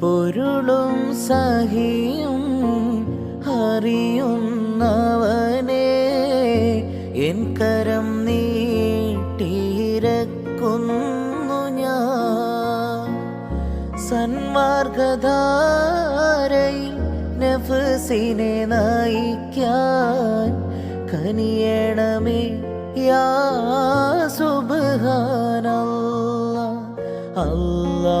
പൊരുളും സഹിയും അറിയുന്നവനെ. എൻ കരം നീട്ടിയിരക്കുന്നു ഞാൻ. സന്മാർഗധാരയിൽ നഫസിനെ നയിക്കാൻ കനിയണമേ യാ സുബ്ഹാനല്ലാ അല്ലാ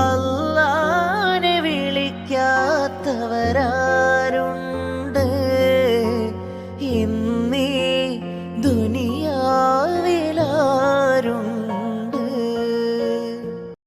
അല്ലാനെ വിളിക്കാത്തവരാ